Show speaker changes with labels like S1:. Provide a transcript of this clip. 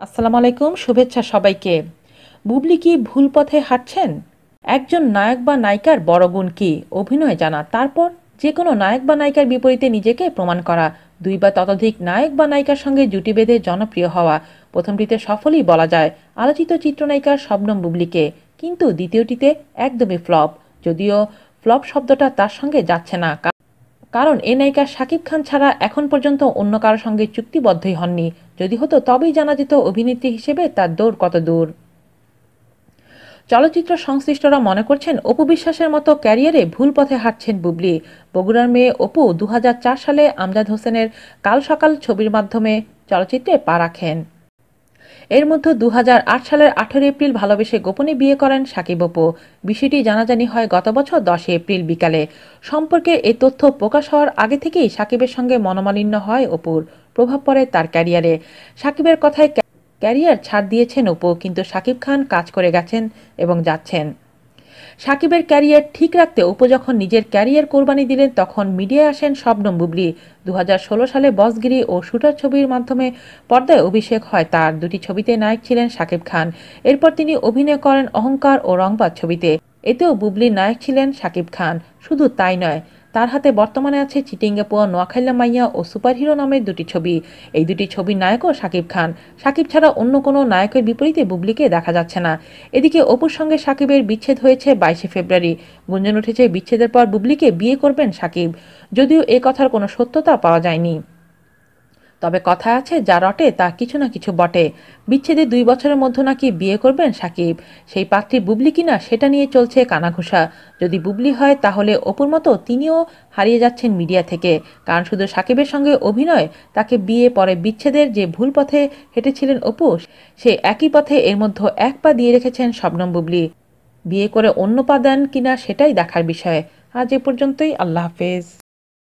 S1: আসসালামু আলাইকুম, শুভেচ্ছা সবাইকে। বুবলি কি ভুল পথে হাঁটছেন? একজন নায়ক বা নায়িকার বড় গুণ কি? অভিনয় জানা, তারপর যে কোনো নায়ক বা নায়িকার বিপরীতে নিজেকে প্রমাণ করা, দুই বা ততোধিক নায়ক বা নায়িকার সঙ্গে জুটি বেঁধে জনপ্রিয় হওয়া, প্রথমটিতে সফলই বলা যায়, আলোচিত চিত্রনায়িকা শবনম বুবলিকে। কিন্তু দ্বিতীয়টিতে একদমই ফ্লপ, যদিও ফ্লপ শব্দটা তার সঙ্গে যাচ্ছে না কারণ এ নায়িকা শাকিব খান ছাড়া এখন পর্যন্ত অন্য কারোর সঙ্গে চুক্তিবদ্ধই হননি। যদি হতো, তবেই জানা যেত অভিনেত্রী হিসেবে তার দৌড় কত দূর। চলচ্চিত্র সংশ্লিষ্টরা মনে করছেন, অপু বিশ্বাসের মতো ক্যারিয়ারে ভুল পথে হাঁটছেন বুবলি। বগুড়ার মেয়ে অপু দু হাজার চার সালে আমজাদ হোসেনের কাল সকাল ছবির মাধ্যমে চলচ্চিত্রে পা রাখেন। এর মধ্যে দু হাজার আট সালের আঠেরো এপ্রিল ভালোবেসে গোপনে বিয়ে করেন সাকিব অপু। বিষয়টি জানাজানি হয় গত বছর দশে এপ্রিল বিকালে। সম্পর্কে এই তথ্য প্রকাশ হওয়ার আগে থেকেই সাকিবের সঙ্গে মনোমালিন্য হয় অপুর। প্রভাব পড়ে তার ক্যারিয়ারে। সাকিবের কথায় ক্যারিয়ার ছাড় দিয়েছেন অপু, কিন্তু সাকিব খান কাজ করে গেছেন এবং যাচ্ছেন। সাকিবের ক্যারিয়ার ঠিক রাখতে অপু যখন নিজের ক্যারিয়ার কোরবানি দিলেন, তখন মিডিয়ায় আসেন শবনম বুবলি। দু হাজার ষোলো সালে বসগিরি ও শুটার ছবির মাধ্যমে পর্দায় অভিষেক হয় তার। দুটি ছবিতে নায়ক ছিলেন সাকিব খান। এরপর তিনি অভিনয় করেন অহংকার ও রংবাদ ছবিতে। এতেও বুবলির নায়ক ছিলেন সাকিব খান। শুধু তাই নয় তার হাতে বর্তমানে আছে চিটিঙ্গে পোয়া নোয়াখাইলা মাইয়া ও সুপারহিরো নামের দুটি ছবি। এই দুটি ছবির নায়কও সাকিব খান। সাকিব ছাড়া অন্য কোনো নায়কের বিপরীতে বুবলিকে দেখা যাচ্ছে না। এদিকে অপুর সঙ্গে সাকিবের বিচ্ছেদ হয়েছে বাইশে ফেব্রুয়ারি। গুঞ্জন উঠেছে বিচ্ছেদের পর বুবলিকে বিয়ে করবেন সাকিব। যদিও এ কথার কোনো সত্যতা পাওয়া যায়নি। তবে কথা আছে, যা রটে তা কিছু না কিছু বটে। বিচ্ছেদে দুই বছরের মধ্যে নাকি বিয়ে করবেন সাকিব? সেই পাত্রী বুবলি কিনা সেটা নিয়ে চলছে কানাঘুষা। যদি বুবলি হয়, তাহলে অপুর মতো তিনিও হারিয়ে যাচ্ছেন মিডিয়া থেকে। কারণ শুধু সাকিবের সঙ্গে অভিনয়, তাকে বিয়ে পরে বিচ্ছেদের যে ভুল পথে হেঁটেছিলেন অপু, সে একই পথে এর মধ্যে এক পা দিয়ে রেখেছেন শবনম বুবলি। বিয়ে করে অন্য পা দেন কিনা সেটাই দেখার বিষয়। আজ এ পর্যন্তই, আল্লাহ হাফেজ।